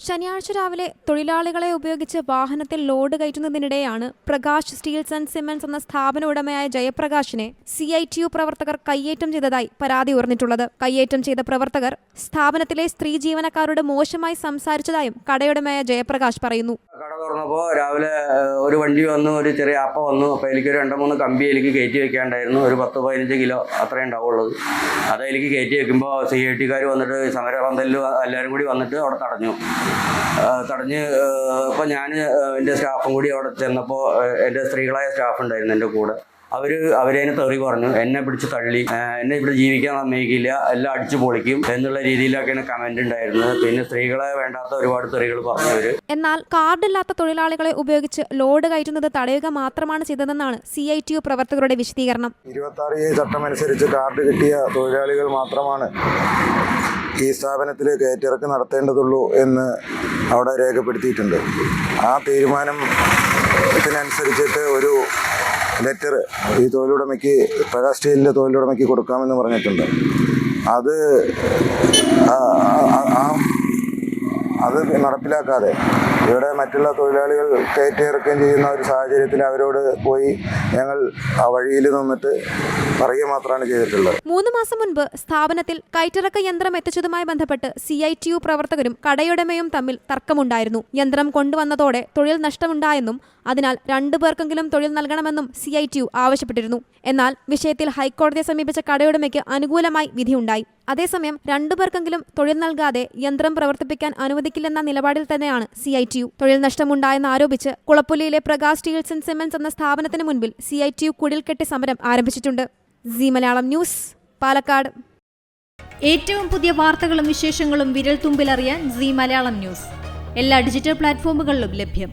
ശനിയാഴ്ച രാവിലെ തൊഴിലാളികളെ ഉപയോഗിച്ച് വാഹനത്തിൽ ലോഡ് കയറ്റുന്നതിനിടെയാണ് പ്രകാശ് സ്റ്റീൽസ് ആൻഡ് സിമെന്റ്സ് എന്ന സ്ഥാപന ഉടമയായ ജയപ്രകാശിനെ സി ഐ ടി യു പ്രവർത്തകർ കയ്യേറ്റം ചെയ്തതായി പരാതി ഉയർന്നിട്ടുള്ളത്. കയ്യേറ്റം ചെയ്ത പ്രവർത്തകർ സ്ഥാപനത്തിലെ സ്ത്രീ ജീവനക്കാരോട് മോശമായി സംസാരിച്ചതായും കടയുടമയായ ജയപ്രകാശ് പറയുന്നു. കട തുറന്നപ്പോൾ രാവിലെ ഒരു വണ്ടി വന്നു ഒരു ചെറിയ അപ്പ വന്നു. അപ്പോൾ എനിക്ക് രണ്ട് മൂന്ന് കമ്പി എനിക്ക് കയറ്റി വെക്കാണ്ടായിരുന്നു. ഒരു പത്ത് പതിനഞ്ച് കിലോ അത്രേ ഉണ്ടാവുള്ളൂ. അത് എനിക്ക് കയറ്റി വെക്കുമ്പോൾ സി ഐ ടിക്കാർ വന്നിട്ട് സമരപന്തലിൽ എല്ലാവരും കൂടി വന്നിട്ട് അവിടെ തടഞ്ഞു. തടഞ്ഞ് ഇപ്പോൾ ഞാൻ എന്റെ സ്റ്റാഫും കൂടി അവിടെ ചെന്നപ്പോൾ എന്റെ സ്ത്രീകളായ സ്റ്റാഫ് ഉണ്ടായിരുന്നു എന്റെ കൂടെ. അവർ അവരതിനെ തെറി പറഞ്ഞു. എന്നെ പിടിച്ച് തള്ളി. എന്നെ ഇവിടെ ജീവിക്കാൻ സമ്മതിക്കില്ല. എല്ലാം അടിച്ചു പൊളിക്കും എന്നുള്ള രീതിയിലൊക്കെയാണ് കമന്റ് ഉണ്ടായിരുന്നത്. പിന്നെ സ്ത്രീകളെ വേണ്ടാത്ത ഒരുപാട് തെറികൾ പറഞ്ഞവര്. എന്നാൽ കാർഡില്ലാത്ത തൊഴിലാളികളെ ഉപയോഗിച്ച് ലോഡ് കയറ്റുന്നത് തടയുക മാത്രമാണ് ചെയ്തതെന്നാണ് സി ഐ ടി യു പ്രവർത്തകരുടെ വിശദീകരണം. ഇരുപത്തി ആറ് ചട്ടം അനുസരിച്ച് കാർഡ് കിട്ടിയ തൊഴിലാളികൾ മാത്രമാണ് ഈ സ്ഥാപനത്തിൽ കയറ്റിറക്ക് നടത്തേണ്ടതുള്ളൂ എന്ന് അവിടെ രേഖപ്പെടുത്തിയിട്ടുണ്ട്. ആ തീരുമാനം ഇതിനനുസരിച്ചിട്ട് ഒരു ലെറ്റർ ഈ തൊഴിലുടമയ്ക്ക് പ്രകാശ് സ്റ്റീലിന്റെ തൊഴിലുടമയ്ക്ക് കൊടുക്കാമെന്ന് പറഞ്ഞിട്ടുണ്ട്. അത് അത് നടപ്പിലാക്കാതെ ഇവിടെ മറ്റുള്ള തൊഴിലാളികൾ കയറ്റിയിറക്കുകയും ചെയ്യുന്ന ഒരു സാഹചര്യത്തിൽ അവരോട് പോയി ഞങ്ങൾ ആ വഴിയിൽ നിന്നിട്ട് പറയുക മാത്രമാണ് ചെയ്തിട്ടുള്ളത്. മൂന്ന് മാസം മുൻപ് സ്ഥാപനത്തിൽ കയറ്റിറക്ക യന്ത്രം എത്തിച്ചതുമായി ബന്ധപ്പെട്ട് സി ഐ ടി യു പ്രവർത്തകരും കടയുടമയും തമ്മിൽ തർക്കമുണ്ടായിരുന്നു. യന്ത്രം കൊണ്ടുവന്നതോടെ തൊഴിൽ നഷ്ടമുണ്ടായെന്നും അതിനാൽ രണ്ടു പേർക്കെങ്കിലും തൊഴിൽ നൽകണമെന്നും സി ഐ ടി യു ആവശ്യപ്പെട്ടിരുന്നു. എന്നാൽ വിഷയത്തിൽ ഹൈക്കോടതിയെ സമീപിച്ച കടയുടമയ്ക്ക് അനുകൂലമായി വിധിയുണ്ടായി. അതേസമയം രണ്ടു പേർക്കെങ്കിലും തൊഴിൽ നൽകാതെ യന്ത്രം പ്രവർത്തിപ്പിക്കാൻ അനുവദിക്കില്ലെന്ന നിലപാടിൽ തന്നെയാണ് സി ഐ ടി യു. തൊഴിൽ നഷ്ടമുണ്ടായെന്ന് ആരോപിച്ച് കുളപ്പുലിയിലെ പ്രകാശ് സ്റ്റീൽസ് ആൻഡ് സിമെന്റ്സ് എന്ന സ്ഥാപനത്തിന് മുൻപിൽ സി ഐ ടി യു കുടിൽകെട്ടി സമരം ആരംഭിച്ചിട്ടുണ്ട്. C Malayalam news Palakkad. ഏറ്റവും പുതിയ വാർത്തകളും വിശേഷങ്ങളും വിരൽ തുമ്പിലറിയാൻ സി മലയാളം ന്യൂസ്. എല്ലാ ഡിജിറ്റൽ പ്ലാറ്റ്ഫോമുകളിലും ലഭ്യം.